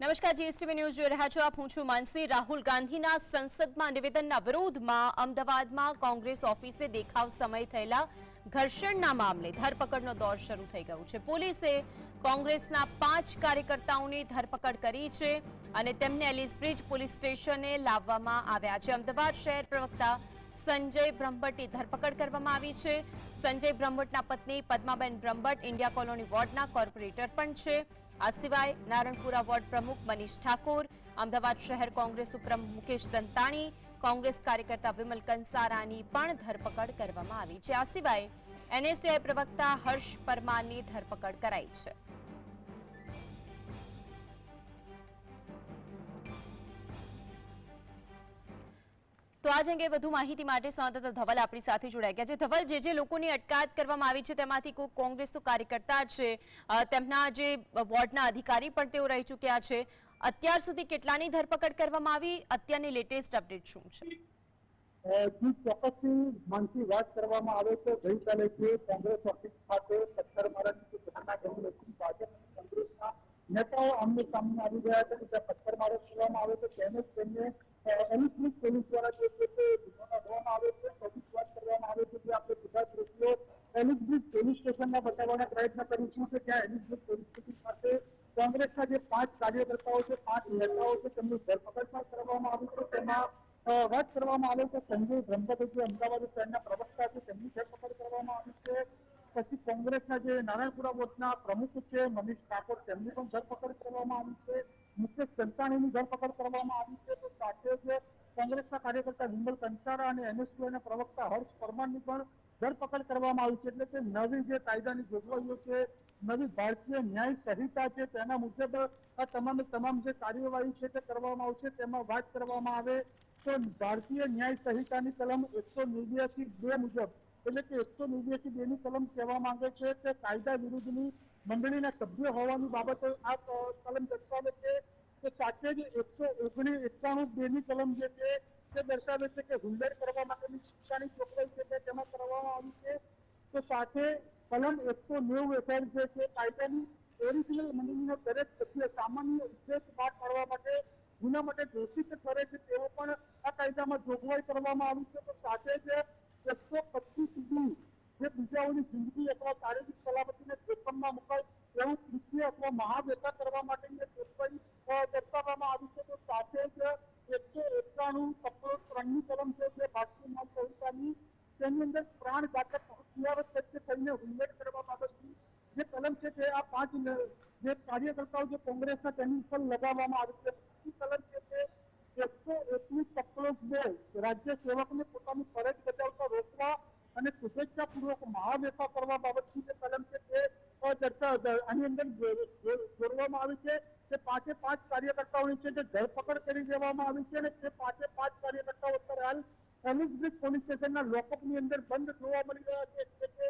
નમસ્કાર, GSTV news જોઈ રહ્યા છો આપ. હું છું માનસી. રાહુલ ગાંધીના સંસદમાં નિવેદનના વિરોધમાં અમદાવાદમાં કોંગ્રેસ ઓફિસે દેખાવ સમય થયેલા ઘર્ષણના મામલે ધરપકડનો દોર શરૂ થઈ ગયો છે. પોલીસે કોંગ્રેસના પાંચ કાર્યકર્તાઓની ધરપકડ કરી છે અને તેમને એલિસબ્રિજ પોલીસ સ્ટેશને લાવવામાં આવ્યા છે. અમદાવાદ શહેર પ્રવક્તા સંજય બ્રહ્મભટ્ટની ધરપકડ કરવામાં આવી છે. સંજય બ્રહ્મભટ્ટના પત્ની પદ્માબેન બ્રહ્મભટ્ટ ઇન્ડિયા કોલોની વોર્ડના કોર્પોરેટર પણ છે. આ સિવાય નારણપુરા વોર્ડ પ્રમુખ મનીષ ઠાકોર, અમદાવાદ શહેર કોંગ્રેસ ઉપપ્રમુખ મુકેશ દંતાણી, કોંગ્રેસ કાર્યકર્તા વિમલ કંસારાની પણ ધરપકડ કરવામાં આવી છે. આ સિવાય એનએસયુઆઈ પ્રવક્તા હર્ષ પરમારની ધરપકડ કરાઈ છે. તો આજ અંગે વધુ માહિતી માટે સંવાદદાતા ધવલ આપણી સાથે જોડાઈ ગયા છે. ધવલ, જે જે લોકોની અટકાયત કરવામાં આવી છે, તેમાંથી કોઈ કોંગ્રેસનો કાર્યકર્તા છે તેમના જે વોર્ડના અધિકારી પણ તેઓ રહી ચૂક્યા છે. અત્યાર સુધી કેટલાની ધરપકડ કરવામાં આવી? અત્યારની લેટેસ્ટ અપડેટ શું છે? વાત કરવામાં આવે તો નેતાઓ અમને સામે આવી ગયા હતા. જ્યાં પથ્થરમારો કરવામાં આવે તો તેને તેમને એલિસ્મિક પોલીસ દ્વારા જે છે કરવામાં આવે છે જે આપણે બધા દ્રશ્યો એલિસબ્રિજ પોલીસ સ્ટેશનના બતાવવાનો પ્રયત્ન કરીશું કે જ્યાં એલિસબ્રિજ પોલીસ સ્ટેશન કોંગ્રેસના જે પાંચ કાર્યકર્તાઓ છે પાંચ નેતાઓ છે તેમની ધરપકડ પણ કરવામાં આવી છે તેમાં વાત કરવામાં આવે છે સંજય બ્રહ્મભટ્ટ જે અમદાવાદ શહેરના પ્રવક્તા છે તેમની ધરપકડ કરવામાં આવી છે પછી કોંગ્રેસના જે નારાયણપુરા વોર્ડના પ્રમુખ છે મનીષ ઠાકોર તેમની પણ ધરપકડ કરવામાં આવી છે મુકેશ દંતાણીની ધરપકડ કરવામાં આવી છે. તો સાથે જ કોંગ્રેસના કાર્યકર્તા વિમલ કંસારા અને એનએસયુના પ્રવક્તા હર્ષ પરમારની પણ ધરપકડ કરવામાં આવી છે. એટલે કે નવી જે કાયદાની જોગવાઈઓ છે, નવી ભારતીય ન્યાય સંહિતા છે, તેના મુજબ આ તમામે તમામ જે કાર્યવાહી છે તે કરવામાં આવશે, તેમાં વાત કરવામાં આવે. તો ભારતીય ન્યાય સંહિતાની કલમ એકસો નેવ્યાસી બે મુજબ, એટલે કે એકસો નેવ્યાસી બે ની કલમ કહેવા માંગે છે કે કાયદા વિરુદ્ધની મંડળીના સભ્ય હોવાની બાબતે આ કલમ દર્શાવે છે કે સાથે જ એકસો ઓગણીસ એકાણું બે ની કલમ જે છે તે દર્શાવે છે કે હુલ્લડ કરવા માટેની શિક્ષાની જોગવાઈ છે તેમાં કરવામાં આવી છે. તો સાથે કલમ એકસો નેવું હેઠળ જે છે કાયદાની ઓરિજિનલ મંડળીનો દરેક સભ્ય સામાન્ય ઉદ્દેશ બહાર પાડવા માટે ગુના માટે દોષિત કરે છે તેવો પણ આ કાયદામાં જોગવાઈ કરવામાં આવી છે. તો સાથે જ એકસો પચીસ સુધી જે બીજાઓની જિંદગી અથવા શારીરિક સલામતીને જોખમમાં મુકાય એવું કૃત્ય અથવા મહાવ્યથા કરવા માટેની જોગવાઈ દર્શાવવામાં આવી છે. તો સાથે જ એકસો એકાણું કપડો ત્રણની કલમ છે જે ભારતીય ન્યાય સંહિતાની તેની અંદર પ્રાણઘાતક ક્રિયાવત તરીકે થઈને ઉલ્લેખ કરવા બાબતની જે કલમ છે તે આ પાંચ, જે કાર્યકર્તાઓ જે કોંગ્રેસના તેની ઉપર લગાવવામાં આવી છે. બીજી કલમ છે તે એકસો એકની કપડો બે રાજ્ય સેવકને પોતાની ફરજ બજાવતા રોકવા અને શુભેચ્છાપૂર્વક મહાવેફા કરવા બાબતની જે કલમ છે તે આની અંદર જોડવામાં આવી છે તે પાંચે પાંચ કાર્યકર્તાઓની છે જે ધરપકડ કરી દેવામાં આવી છે અને તે પાંચે પાંચ કાર્યકર્તાઓ અત્યારે હાલ એલિસબ્રિજ પોલીસ સ્ટેશનના લોકઅપની અંદર બંધ જોવા મળી રહ્યા છે. એટલે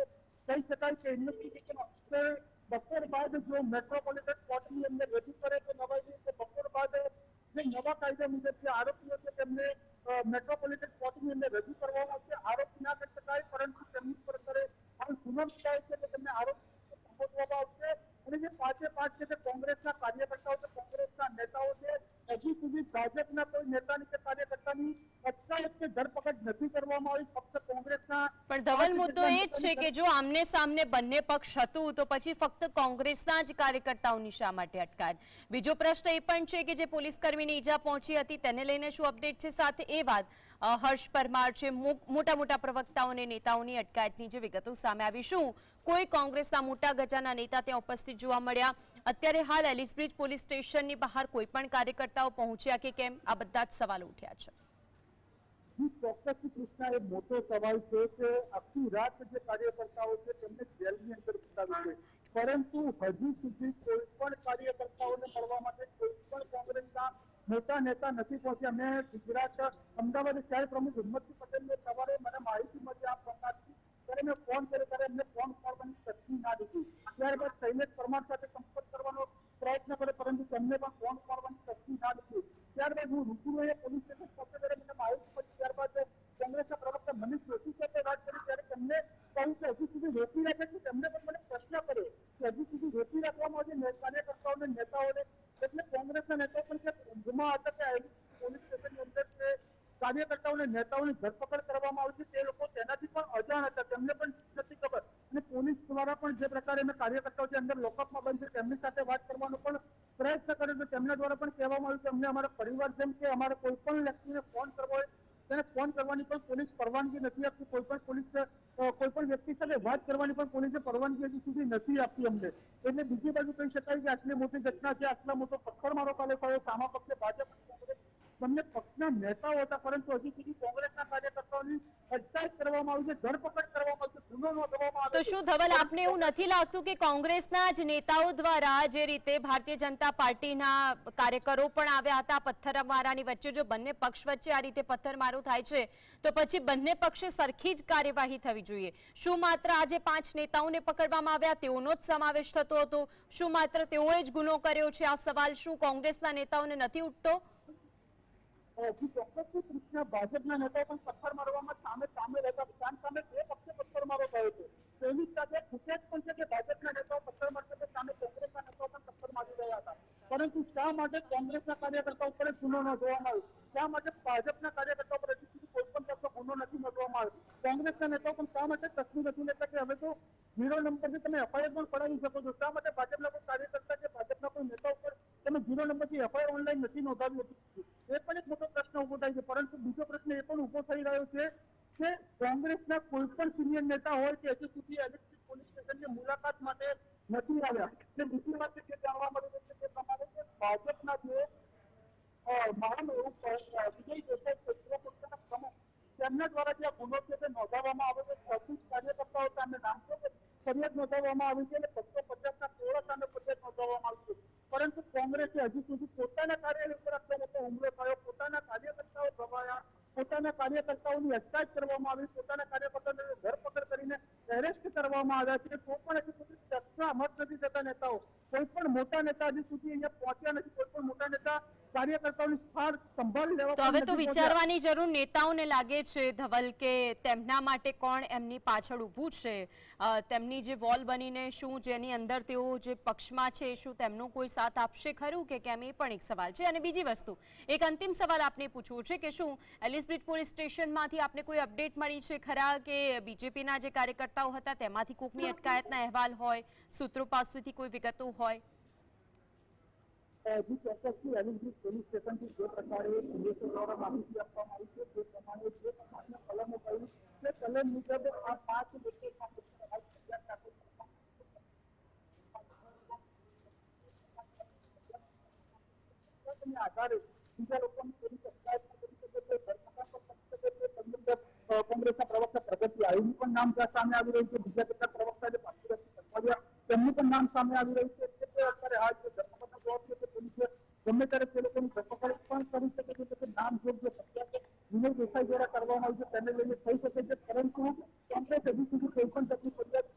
કહી શકાય કે ઇન્વેસ્ટિગેશન ઓફિસર બપોર બાદ જો મેટ્રોપોલિટન કોર્ટની અંદર રજૂ કરે તો નવાઈ તો બપોર બાદ જે નવા કાયદા મુજબ જે આરોપીઓ છે તેમને મેટ્રોપોલિટન કોર્ટની અંદર રજૂ કરવામાં આવશે. આરોપી ના કરી શકાય, પરંતુ તેમની પર અત્યારે હવે સુનમ થાય છે કે તેમને આરોપી સંબોધવામાં આવશે. અને જે પાંચે પાંચ છે તે કોંગ્રેસના કાર્યકર્તાઓ છે, કોંગ્રેસના નેતાઓ છે, હજી સુધી ભાજપના કોઈ નેતાની કે કાર્યકર્તાની અટકાયત કે ધરપકડ નથી કરવામાં આવી. ફક્ત પણ ધવલ મુદ્દો એ જ છે કે જો આમને સામને બંને પક્ષ હતું તો પછી ફક્ત કોંગ્રેસના જ કાર્યકર્તાઓની શા માટે અટકાયત? બીજો પ્રશ્ન એ પણ છે કે જે પોલીસ કર્મીને ઈજા પહોંચી હતી તેને લઈને શું અપડેટ છે? સાથે એ વાત હર્ષ પરમાર છે મોટા મોટા પ્રવક્તાઓ અને નેતાઓની અટકાયતની જે વિગતો સામે આવી. શું કોઈ કોંગ્રેસના મોટા ગજાના નેતા ત્યાં ઉપસ્થિત જોવા મળ્યા? અત્યારે હાલ એલિસબ્રિજ પોલીસ સ્ટેશનની બહાર કોઈ પણ કાર્યકર્તાઓ પહોંચ્યા કે કેમ? આ બધા જ સવાલો ઉઠ્યા છે. જી ચોક્કસથી એ મોટો સવાલ છે કે આખી રાત જે કાર્યકર્તાઓ છે તેમને જેલની અંદર બતાવી છે. પરંતુ હજી સુધી કોઈ પણ કાર્યકર્તાઓને મળવા માટે કોઈ પણ કોંગ્રેસના મોટા નેતા નથી પહોંચ્યા. મેં ગુજરાત અમદાવાદ શહેર પ્રમુખ હિંમતસિંહ પટેલને સવારે મને માહિતી મળી આ પ્રકારની ત્યારે મેં ફોન કર્યો, ત્યારે એમને ફોન કરવાની શક્તિ ના દીધી. ત્યારબાદ શૈલેષ પરમાર સાથે સંપર્ક કરવાનો પ્રયત્ન કર્યો, પરંતુ તેમને પણ ફોન કરવાની શક્તિ ના દીધી. ત્યારબાદ હું રૂબરૂએ પોલીસ સ્ટેશન પહોંચ્યો ત્યારે મને માહિતી મળી ત્યારબાદ કોંગ્રેસના પ્રવક્તા મનીષ જોશી સાથે વાત કરી ત્યારે તેમને કહ્યું કે હજુ સુધી રોકી રાખે છે તેમને પણ મને પ્રશ્ન કર્યો કે હજુ સુધી રોકી રાખવામાં આવે છે ને કાર્યકર્તાઓને નેતાઓને એટલે કોંગ્રેસના નેતાઓ પણ જે ઊંઘમાં હતા આવી પોલીસ સ્ટેશનની અંદર જે કાર્યકર્તાઓને, નેતાઓની ધરપકડ કરવામાં આવી તે લોકો તેનાથી પણ અજાણ હતા. તેમને પણ નથી ખબર. અને પોલીસ દ્વારા પણ જે પ્રકારે એમને કાર્યકર્તાઓ જે અંદર લોકઅપમાં બંધ તેમની સાથે વાત કરવાનો પણ પ્રયત્ન કર્યો છે. તેમના દ્વારા પણ કહેવામાં આવ્યું કે અમને અમારા પરિવાર જેમ કે અમારે કોઈ પણ વ્યક્તિને ફોન કરવો હોય, તેને ફોન કરવાની પણ પોલીસ પરવાનગી નથી આપતી. કોઈ પણ પોલીસ કોઈ પણ વ્યક્તિ સાથે વાત કરવાની પણ પોલીસે પરવાનગી હજી સુધી નથી આપતી અમને. એટલે બીજી બાજુ કહી શકાય કે આટલી મોટી ઘટના છે, આટલા મોટો પથ્થરમારો કાલે થયો સામા પક્ષે ભાજપ અને કોંગ્રેસ બંને પક્ષના નેતાઓ હતા પરંતુ હજી સુધી કોંગ્રેસના કાર્યકર્તાઓની અટકાયત કરવામાં આવી છે ધરપકડ કરવામાં આવી છે ગુનો નોંધવામાં તો શું ધવલ આપને એવું નથી લાગતું કે કોંગ્રેસના જ નેતાઓ દ્વારા જે રીતે ભારતીય જનતા પાર્ટીના કાર્યકરો પણ આવ્યા હતા પથ્થરમારાની વચ્ચે જો બંને પક્ષ વચ્ચે આ રીતે પથ્થરમારો થાય છે તો પછી બંને પક્ષે સરખી જ કાર્યવાહી થવી જોઈએ. શું માત્ર આજે પાંચ નેતાઓને પકડવામાં આવ્યા તેઓનો જ સમાવેશ થતો હતો? શું માત્ર તેઓએ જ ગુનો કર્યો છે? આ સવાલ શું કોંગ્રેસના નેતાઓને નથી ઉઠતો? હજી ચોક્કસ કૃષ્ણ ભાજપના નેતાઓ પણ પથ્થર મારવામાં સામે સામે રહેતા સામ સામે બે પક્ષે પથ્થરમારો થયો છે. તેની સાથે ખૂટેજ પણ છે કે ભાજપના નેતાઓ પથ્થર મારશે કે સામે કોંગ્રેસના નેતાઓ પણ પથ્થર મારી રહ્યા હતા. પરંતુ શા માટે કોંગ્રેસના કાર્યકર્તા ઉપર ગુનો ન જોવા આવ્યો? શા માટે ભાજપના કાર્યકર્તાઓ ઉપર હજી સુધી કોઈ પણ જાતનો ગુનો નથી નોંધવામાં આવ્યો? કોંગ્રેસના નેતાઓ પણ શા માટે તસવીર નથી લેતા કે હવે તો ઝીરો નંબરથી તમે એફઆઈઆર પણ પડાવી શકો છો? શા માટે ભાજપના કોઈ કાર્યકર્તા કે ભાજપના કોઈ નેતા ઉપર તમે ઝીરો નંબરથી એફઆઈઆર ઓનલાઈન નથી નોંધાવી હતી એ પણ એક મોટો પ્રશ્ન ઊભો થાય છે. પરંતુ બીજો પ્રશ્ન એ પણ ઊભો થઈ રહ્યો છે કે કોંગ્રેસના કોઈ પણ સિનિયર નેતા હોય કે હજુ સુધી ઇલેક્ટ્રિક પોલીસ સ્ટેશનની મુલાકાત માટે નથી આવ્યા. એટલે બીજી વાત જે જાણવા મળી છે તે પ્રમાણે કે ભાજપના જે વિજય તેમના દ્વારા જે ગુનો છે તે નોંધાવવામાં આવે છે. છવ્વીસ કાર્યકર્તાઓ સામે નામ છે ફરિયાદ નોંધાવવામાં આવી છે અને બસો પચાસના સોળસ સામે ફરિયાદ નોંધાવવામાં આવી છે. પરંતુ કોંગ્રેસે હજુ સુધી પોતાના કાર્યાલય ઉપર મોટો હુમલો થયો પોતાના કાર્યકર્તાઓ પોતાના કાર્યકર્તાઓની અટકાયત કરવામાં આવી પોતાના કાર્યકર્તાઓને ધરપકડ કરીને એરેસ્ટ કરવામાં આવ્યા છે. તો પણ હજી સુધી ચર્ચા મત નથી થતા નેતાઓ. કોઈ પણ મોટા નેતા હજી સુધી અહીંયા પહોંચ્યા નથી. કોઈ પણ મોટા નેતા કાર્યકર્તાઓની સ્થાન સંભાળી લેવા તો હવે તો વિચારવાની જરૂર નેતાઓને લાગે છે ધવલ કે તેમના માટે કોણ એમની પાછળ ઊભું છે? તેમની જે વોલ બનીને શું જેની અંદર તેઓ જે પક્ષમાં છે શું તેમનો કોઈ સાથ આપશે ખરું કે કેમ? એ પણ એક સવાલ છે. અને બીજી વસ્તુ એક અંતિમ સવાલ આપને પૂછવું છે કે શું એલિસબ્રિજ પોલીસ સ્ટેશનમાંથી આપને કોઈ અપડેટ મળી છે ખરા કે બીજેપીના જે કાર્યકર્તાઓ હતા તેમાંથી કોકની અટકાયતના અહેવાલ હોય સૂત્રો પાસેથી કોઈ વિગતો હોય જી ચોક્કસથી એલિસબ્રિજ પોલીસ સ્ટેશનથી જે પ્રકારે પોલીસો દ્વારા માહિતી આપવામાં આવી છે તે પ્રમાણે જે પ્રમાણે કલમો કહ્યું તે કલમ મુજબ આ પાંચ લોકો સામે ફરિયાદ દાખલ કરવામાં આવી છે. આધારે બીજા લોકોની પોલીસ અટકાયત પણ કરી શકે છે ધરપકડ પણ કરી શકે છે તેની અંદર, અ, કોંગ્રેસના પ્રવક્તા પ્રગતિ આયુનું પણ નામ સામે આવી રહ્યું છે. બીજા કેટલાક પ્રવક્તા તેમનું પણ નામ સામે આવી રહ્યું છે. એટલે અત્યારે હાલ જે ધરપકડનો દોર છે તે ગમે ત્યારે તે લોકોની ધરપકડ પણ કરી શકે છે, કે નામ યોગ્ય ફરિયાદ વિનય દેસાઈ દ્વારા કરવામાં આવ્યું છે, તેને લઈને થઈ શકે છે. પરંતુ કોંગ્રેસ હજુ સુધી કોઈ પણ તકલીફ ફરિયાદ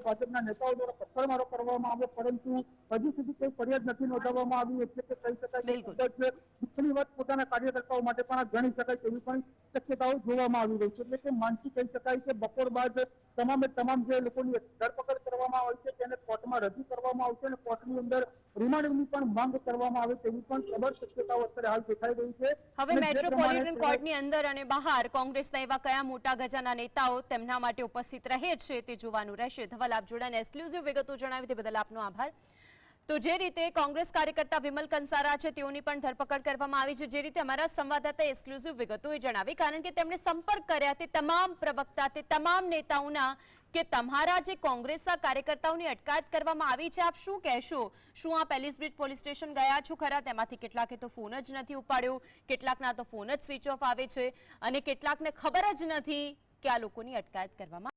ભાજપના નેતાઓ દ્વારા પથ્થરમારો કરવામાં આવ્યો પરંતુ હજી સુધી કોઈ ફરિયાદ નથી નોંધાવવામાં આવી એટલે કે કહી શકાય કે દુઃખની વાત પોતાના કાર્યકર્તાઓ માટે પણ ગણી શકાય તેવી પણ શક્યતાઓ જોવામાં આવી રહી છે. એટલે કે માનસી કહી શકાય કે બપોર બાદ તમામે તમામ જે લોકોની ધરપકડ કરવામાં આવી છે તેને કોર્ટમાં રજૂ કરવામાં આવશે અને કોર્ટની અંદર રિમાન્ડની પણ માંગ કરવામાં આવે તેવી પણ ખબર શક્યતાઓ અત્યારે હાલ દેખાઈ રહી છે. હવે મેટ્રોપોલિટન કોર્ટની અંદર અને બહાર કોંગ્રેસના એવા કયા મોટા ગજાના નેતાઓ તેમના માટે ઉપસ્થિત રહે છે તે જોવાનું રહેશે. ધવલ આપ જોડાને એક્સક્લુઝિવ વિગતો જણાવી તે બદલ આપનો આભાર. તો જે રીતે કોંગ્રેસ કાર્યકર્તા વિમલ કંસારા છે, તેઓની પણ ધરપકડ કરવામાં આવી છે. જે રીતે અમારા સંવાદદાતા એક્સક્લુઝિવ વિગતો એ જણાવી, કારણ કે તેમણે સંપર્ક કર્યા તે તમામ પ્રવક્તા, તે તમામ નેતાઓના કે તમારા જે કોંગ્રેસના કાર્યકર્તાઓની અટકાયત કરવામાં આવી છે. આપ શું કહેશો? શું આપ એલિસબ્રિજ પોલીસ સ્ટેશન ગયા છો ખરા? તેમાંથી કેટલાકે તો ફોન જ નથી ઉપાડ્યો, કેટલાકના તો ફોન જ સ્વિચ ઓફ આવે છે અને કેટલાકને ખબર જ નથી કે આ લોકોની અટકાયત કરવામાં